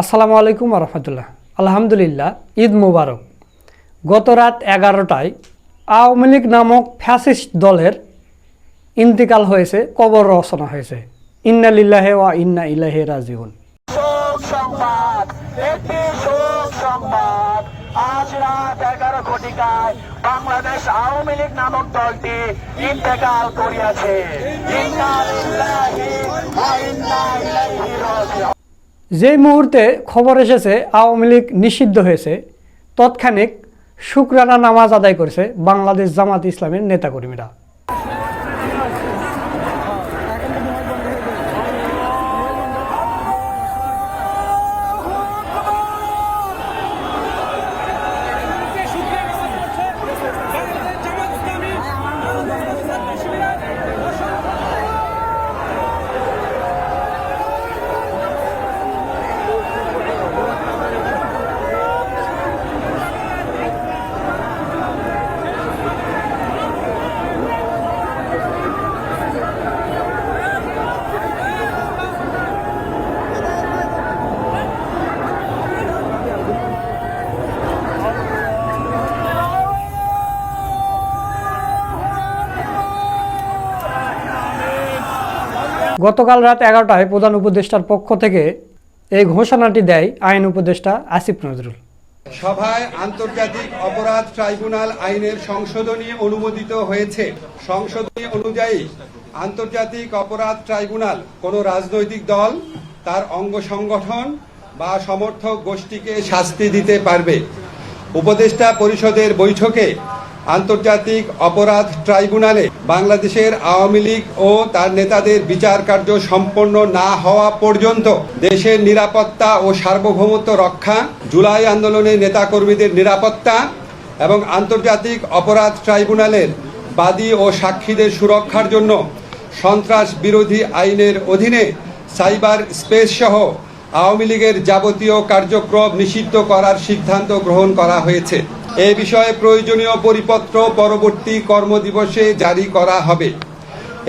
আসসালামু আলাইকুম রহমতুল্লাহ। আলহামদুলিল্লাহ, ঈদ মুবারক। গত রাত এগারোটায় আওয়ামী লীগ নামক ফ্যাসিস্ট দলের ইন্তিকাল হয়েছে, কবর রচনা হয়েছে। ইন্না লিল্লাহে ওয়া ইন্না ইলাহে রাজিউন। সংবাদ। আজ রাত এগারো ঘটিকায় বাংলাদেশ আওয়ামী লীগ নামক দলটি ইন্তেকাল করিয়াছে। যেই মুহূর্তে খবর এসেছে, আওয়ামী লীগ নিষিদ্ধ হয়েছে, তৎক্ষণিক শুক্রানা নামাজ আদায় করেছে বাংলাদেশ জামাত ইসলামের নেতাকর্মীরা। গতকাল রাত এগারোটায় প্রধান উপদেষ্টার পক্ষ থেকে এই ঘোষণাটি দেয় আইন উপদেষ্টা আসিফ নজরুল। সভায় আন্তর্জাতিক অপরাধ ট্রাইব্যুনাল আইনের সংশোধনী অনুমোদিত হয়েছে। সংশোধনী অনুযায়ী আন্তর্জাতিক অপরাধ ট্রাইব্যুনাল কোন রাজনৈতিক দল, তার অঙ্গ সংগঠন বা সমর্থক গোষ্ঠীকে শাস্তি দিতে পারবে। উপদেষ্টা পরিষদের বৈঠকে আন্তর্জাতিক অপরাধ ট্রাইব্যুনালে বাংলাদেশের আওয়ামী লীগ ও তার নেতাদের বিচার কার্য সম্পন্ন না হওয়া পর্যন্ত দেশের নিরাপত্তা ও সার্বভৌমত্ব রক্ষা, জুলাই আন্দোলনের নেতাকর্মীদের নিরাপত্তা এবং আন্তর্জাতিক অপরাধ ট্রাইব্যুনালের বাদী ও সাক্ষীদের সুরক্ষার জন্য সন্ত্রাস বিরোধী আইনের অধীনে সাইবার স্পেস সহ আওয়ামী লীগের যাবতীয় কার্যক্রম নিষিদ্ধ করার সিদ্ধান্ত গ্রহণ করা হয়েছে। এ বিষয়ে প্রয়োজনীয় পরিপত্র পরবর্তী কর্মদিবসে জারি করা হবে।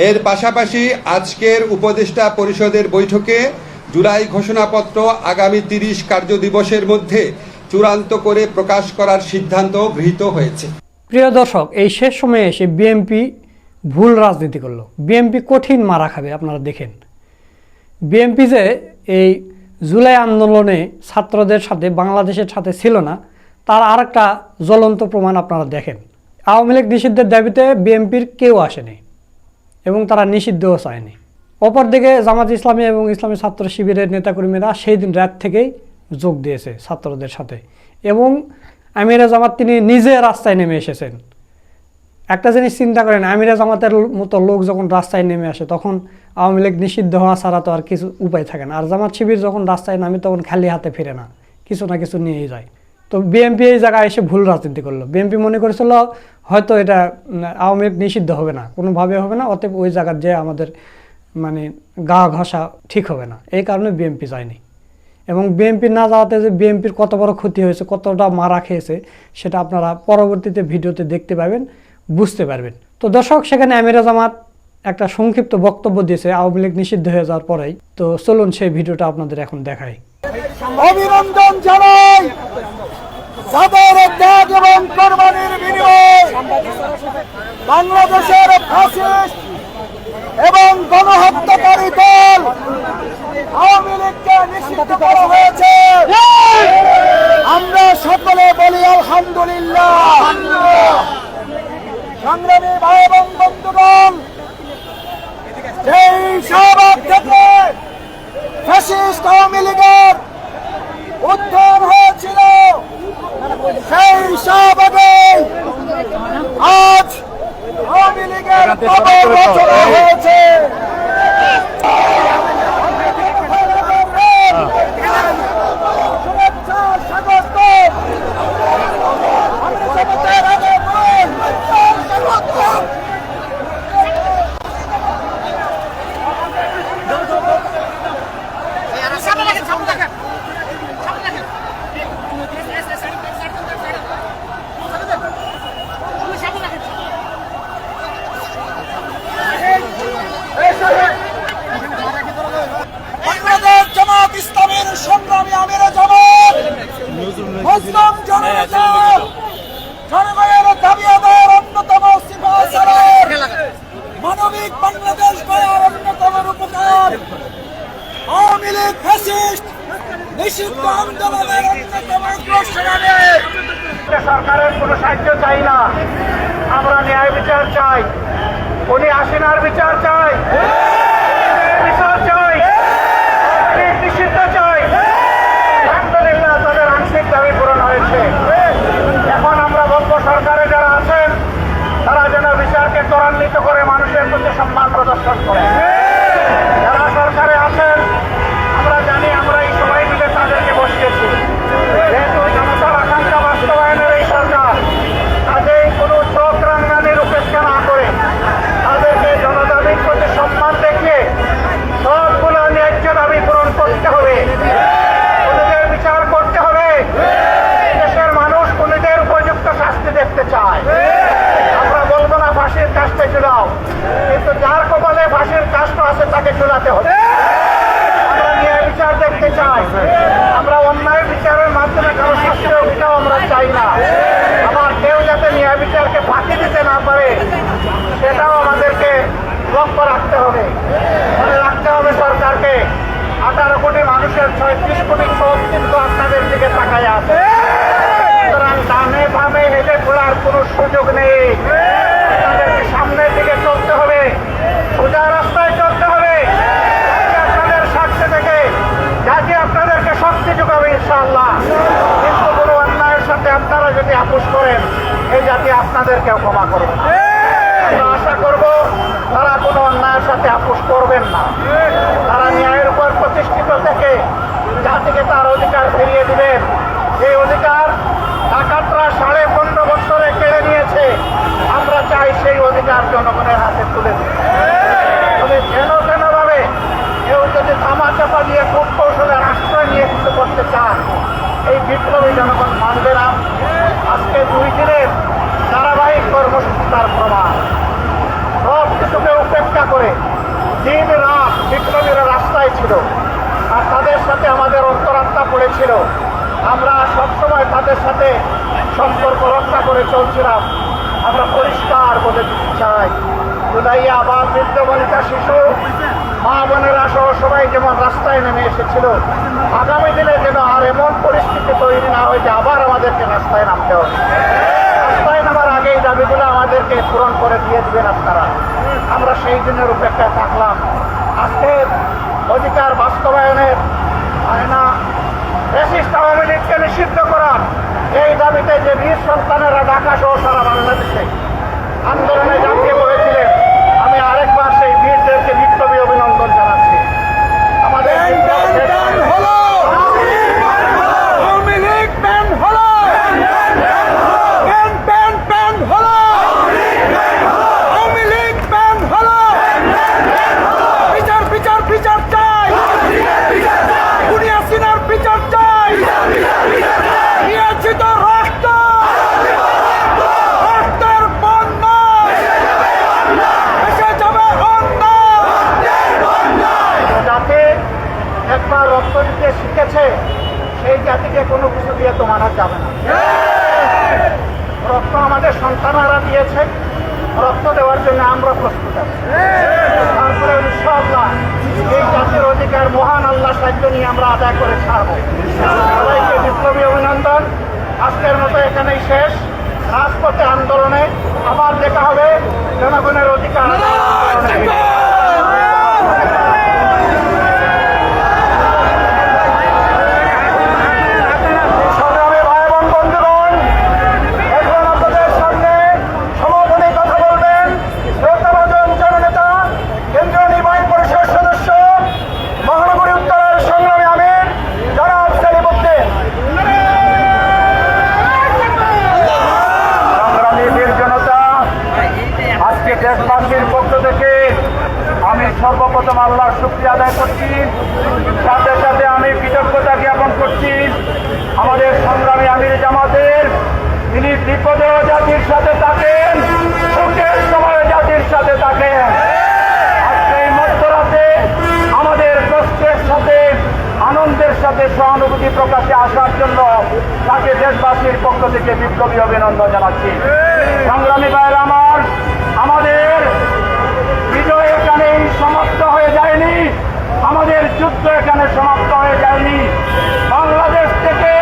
এর পাশাপাশি আজকের উপদেষ্টা পরিষদের বৈঠকে জুলাই ঘোষণাপত্র আগামী তিরিশ কার্যদিবসের মধ্যে চূড়ান্ত করে প্রকাশ করার সিদ্ধান্ত গৃহীত হয়েছে। প্রিয় দর্শক, এই শেষ সময়ে এসে বিএমপি ভুল রাজনীতি করল। বিএমপি কঠিন মারা খাবে, আপনারা দেখেন। বিএমপি যে এই জুলাই আন্দোলনে ছাত্রদের সাথে, বাংলাদেশের সাথে ছিল না। তার আরেকটা জ্বলন্ত প্রমাণ আপনারা দেখেন। আওয়ামী লীগ নিষিদ্ধের দাবিতে বিএনপির কেউ আসেনি এবং তারা নিষিদ্ধও চায়নি। অপরদিকে জামাত ইসলামী এবং ইসলামী ছাত্র শিবিরের নেতাকর্মীরা সেই দিন রাত থেকেই যোগ দিয়েছে ছাত্রদের সাথে এবং আমিরা জামাত তিনি নিজে রাস্তায় নেমে এসেছেন। একটা জিনিস চিন্তা করেন, আমিরা জামাতের মতো লোক যখন রাস্তায় নেমে আসে, তখন আওয়ামী লীগ নিষিদ্ধ হওয়া ছাড়া তো আর কিছু উপায় থাকে না। আর জামাত শিবির যখন রাস্তায় নামে, তখন খালি হাতে ফিরে না। কিছু না কিছু নিয়েই যায়। তো বিএনপি এই জায়গায় এসে ভুল রাজনীতি করল। বিএনপি মনে করেছিল, হয়তো এটা আওয়ামী লীগ নিষিদ্ধ হবে না। কোনোভাবে হবে না। অতএব ওই জায়গার যে আমাদের মানে গা ঘষা ঠিক হবে না। এই কারণে বিএনপি যায়নি। এবং বিএনপি না যাওয়াতে যে বিএনপির কত বড় ক্ষতি হয়েছে, কতটা মারা খেয়েছে, সেটা আপনারা পরবর্তীতে ভিডিওতে দেখতে পাবেন, বুঝতে পারবেন। তো দর্শক, সেখানে আমিরা জামাত একটা সংক্ষিপ্ত বক্তব্য দিয়েছে, আওয়ামী লীগ নিষিদ্ধ হয়ে যাওয়ার পরেই। তো চলুন সেই ভিডিওটা আপনাদের এখন দেখাই। অভিনন্দন জানাই এবং কোরবানির বিনিময়ে বাংলাদেশের এবং গণহত্যাকারী দল আওয়ামী লীগকে নিষিদ্ধ করা হয়েছে। আমরা সকলে বলি, আলহামদুলিল্লাহ সংগ্রামী ভাই এবং বন্ধুগণ সেই শাহবাগ থেকে ফ্যাসিস্ট আওয়ামী লীগের উত্থান হয়েছিল। সেই শাহবাগে আজ আওয়ামী লীগের হয়েছে। মুসলিম জনতা, জনগণের দাবি আদায়ের অন্যতম সিপাহসালার মানবিক বাংলাদেশ গড়ার অন্যতম রূপকার আওয়ামী লীগ ফ্যাসিস্ট নিষিদ্ধ আন্দোলনের অন্যতম অগ্রসেনানী সরকারের কোনো সাহায্য চাই না। আমরা ন্যায় বিচার চাই। উনি হাসিনার বিচার চাই বিচার চাই আওয়ামী লীগ নিষিদ্ধ চাই আলহামদুলিল্লাহ তাদের আংশিক দাবি পূরণ হয়েছে এখন আমরা বলব সরকারে যারা আছেন তারা যেন বিচারকে ত্বরান্বিত করে মানুষের প্রতি সম্মান প্রদর্শন করে যারা সরকারে আছেন আমরা জানি আমরা এই সবাই মিলে তাদেরকে বসিয়েছি যেহেতু জনতার আকাঙ্ক্ষা বাস্তবায়নের এই সরকার কাজেই কোনো চোখ রাঙ্গানির উপেক্ষা না করে তাদেরকে জনতাদের প্রতি সম্মান দেখিয়ে সবগুলো ন্যায্য দাবি পূরণ করতে হবে খুনিদের বিচার করতে হবে দেশের মানুষ খুনিদের উপযুক্ত শাস্তি দেখতে চায় আমরা বলব না ফাঁসির কাজটা ঝুলাও কিন্তু যার কপালে ফাঁসির কাজটা আছে তাকে ঝুলাতে হবে। আমরা ন্যায় বিচার দেখতে চাই। আমরা অন্যায় বিচারের মাধ্যমে কারও শাস্তি হোক এটাও আমরা চাই না। আবার কেউ যাতে ন্যায় বিচারকে ফাঁকি দিতে না পারে সেটাও আমাদেরকে লক্ষ্য রাখতে হবে। মনে রাখতে হবে সরকারকে আঠারো কোটি মানুষের ছয়ত্রিশ কোটি চোখ কিন্তু আপনাদের দিকে তাকায় আছে। সুতরাং ডানে বামে হেঁটে ঘোরার কোনো সুযোগ নেই। আপোষ করেন, এই জাতি আপনাদেরকেও ক্ষমা করবে। আশা করব তারা কোনো অন্যায়ের সাথে আপোষ করবেন না। তারা ন্যায়ের উপর প্রতিষ্ঠিত থেকে জাতিকে তার অধিকার ফিরিয়ে দিবেন। এই অধিকার ডাকাতরা সাড়ে পনেরো বছরে কেড়ে নিয়েছে। আমরা চাই সেই অধিকার জনগণের হাতে তুলে দিই তবে যেন ভাবে কেউ যদি থামা চাপা দিয়ে খুব কৌশলের আশ্রয় নিয়ে কিছু করতে চান, এই বিপ্লবী জনগণ মানবে না। আজকে দুই দিনের ধারাবাহিক কর্মসূচি তার প্রমাণ। সব কিছুকে উপেক্ষা করে দিন রাত বিপ্লবীরা রাস্তায় ছিল আর তাদের সাথে আমাদের অন্তরাত্মা পড়েছিল। আমরা সবসময় তাদের সাথে সম্পর্ক রক্ষা করে চলছিলাম। আমরা পরিষ্কার বলে দিতে চাই। জুলাইয়া আবার বৃদ্ধ বনিতা শিশু মা বোনেরা সহ সবাই যেমন রাস্তায় নেমে এসেছিল, আগামী দিনে যেন আর এমন পরিস্থিতি তৈরি না হয় যে আবার আমাদেরকে রাস্তায় নামতে হবে। রাস্তায় নামার আগে এই দাবিগুলো আমাদেরকে পূরণ করে দিয়ে দিবেন আপনারা। আমরা সেই দিনের উপেক্ষায় থাকলাম। আজকের অধিকার বাস্তবায়নের আয়না ফ্যাসিস্ট আওয়ামী লীগকে নিষিদ্ধ করার এই দাবিতে যে বীর সন্তানেরা ঢাকা সহ সারা বাংলাদেশে আন্দোলনে ঝাঁপিয়ে পড়েছিলেন আমি আরেকবার সেই বীরদেরকে বিপ্লবী অভিনন্দন জানাচ্ছি আমাদের বিপ্লব শেষ হয়নি। হলো আওয়ামী লীগ প্যান হলো প্যান প্যান প্যান হলো আওয়ামী লীগ প্যান হলো বিচার বিচার বিচার চাই খুনি হাসিনার বিচার চাই দিয়েছি তো রক্ত রক্তের বন্যা এসে যাবে অন্য জাতি একবার রক্ত শিখেছে সেই জাতিকে কোনো কিছু দিয়ে তো মানা যাবে না। রক্ত আমাদের সন্তানরা দিয়েছে, রক্ত দেওয়ার জন্য আমরা প্রস্তুত আছি। এই জাতির অধিকার মহান আল্লাহ সাহায্য নিয়ে আমরা আদায় করে ছাড়বো। বিপ্লবী অভিনন্দন। আজকের মতো এখানেই শেষ। রাজপথে আন্দোলনে আবার দেখা হবে জনগণের অধিকার আদায় আন্দোলনে। সংগ্রামী ভাই এবং বন্ধুগণ এখন আপনাদের সামনে সমাপনী কথা বলবেন শ্রদ্ধাভাজন জননেতা কেন্দ্রীয় নির্বাহী পরিষদ সদস্য মহানগরী উত্তরের সংগ্রামী আমির জনাব সেলিমুদ্দিন সংগ্রামী বীর জনতা আজকে দেশবাসীর পক্ষ থেকে আমি সর্বপ্রথম আল্লাহর শুক্রিয়া আদায় করছি সাথে সাথে আমি কৃতজ্ঞতা জ্ঞাপন করছি আমাদের সংগ্রামী আমির জামাতের তিনি বিপদেও জাতির সাথে থাকেন সুখের সময় জাতির সাথে থাকেন আজকে এই মধ্যরাতে আমাদের কষ্টের সাথে আনন্দের সাথে সহানুভূতি প্রকাশে আসার জন্য তাকে দেশ দেশবাসীর পক্ষ থেকে বিপ্লবী অভিনন্দন জানাচ্ছি। সংগ্রামী ভাইয়ের আমার, আমাদের বিজয় এখানে সমাপ্ত হয়ে যায়নি, আমাদের যুদ্ধ এখানে সমাপ্ত হয়ে যায়নি। বাংলাদেশ থেকে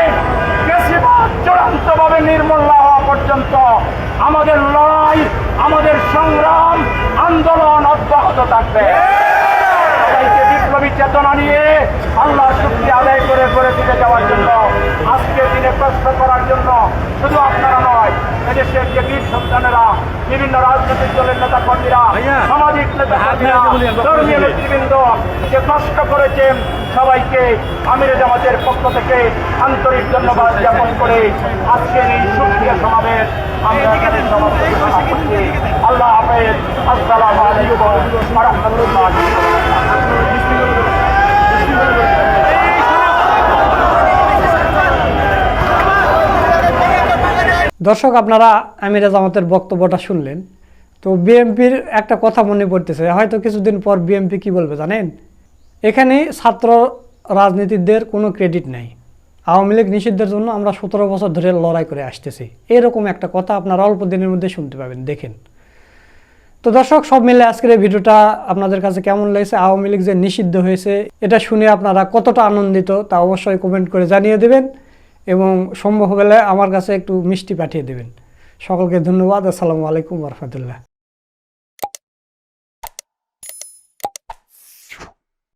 বেশিরভাগ চূড়ান্তভাবে নির্মূল না হওয়া পর্যন্ত আমাদের লড়াই, আমাদের সংগ্রাম, আন্দোলন অব্যাহত থাকবে। চেতনা নিয়ে আল্লাহর শুক্রিয়া আদায় করে করে ফিরে যাওয়ার জন্য আজকের দিনে প্রশ্ন করার জন্য শুধু আপনারা নয় এদেশের যে বীর সন্তানেরা বিভিন্ন রাজনৈতিক দলের নেতা কর্মীরা সামাজিক নেতা কর্মীরা ধর্মীয় নেতৃবৃন্দ যে কষ্ট করেছেন সবাইকে আমির জামাতের পক্ষ থেকে আন্তরিক ধন্যবাদ জ্ঞাপন করে আজকের এই সুক্রিয়া সমাবেশ আমরা। আল্লাহ হাফেজ। আসসালামু আলাইকুম রাহমাতুল্লাহি দর্শক, আপনারা আমির জামাতের বক্তব্যটা শুনলেন। তো বিএমপির একটা কথা মনে পড়তেছে, হয়তো কিছুদিন পর বিএমপি কি বলবে জানেন? এখানে ছাত্র রাজনীতিদের কোনো ক্রেডিট নেই। আওয়ামী লীগ নিষিদ্ধের জন্য আমরা সতেরো বছর ধরে লড়াই করে আসতেছি। এরকম একটা কথা আপনারা অল্প দিনের মধ্যে শুনতে পাবেন, দেখেন। তো দর্শক, সব মিলে আজকের এই ভিডিওটা আপনাদের কাছে কেমন লেগেছে? আওয়ামী লীগ যে নিষিদ্ধ হয়েছে, এটা শুনে আপনারা কতটা আনন্দিত তা অবশ্যই কমেন্ট করে জানিয়ে দেবেন। এবং সম্ভব হলে আমার কাছে একটু মিষ্টি পাঠিয়ে দেবেন। সকলকে ধন্যবাদ। আসসালামু আলাইকুম রহমতুল্লাহ।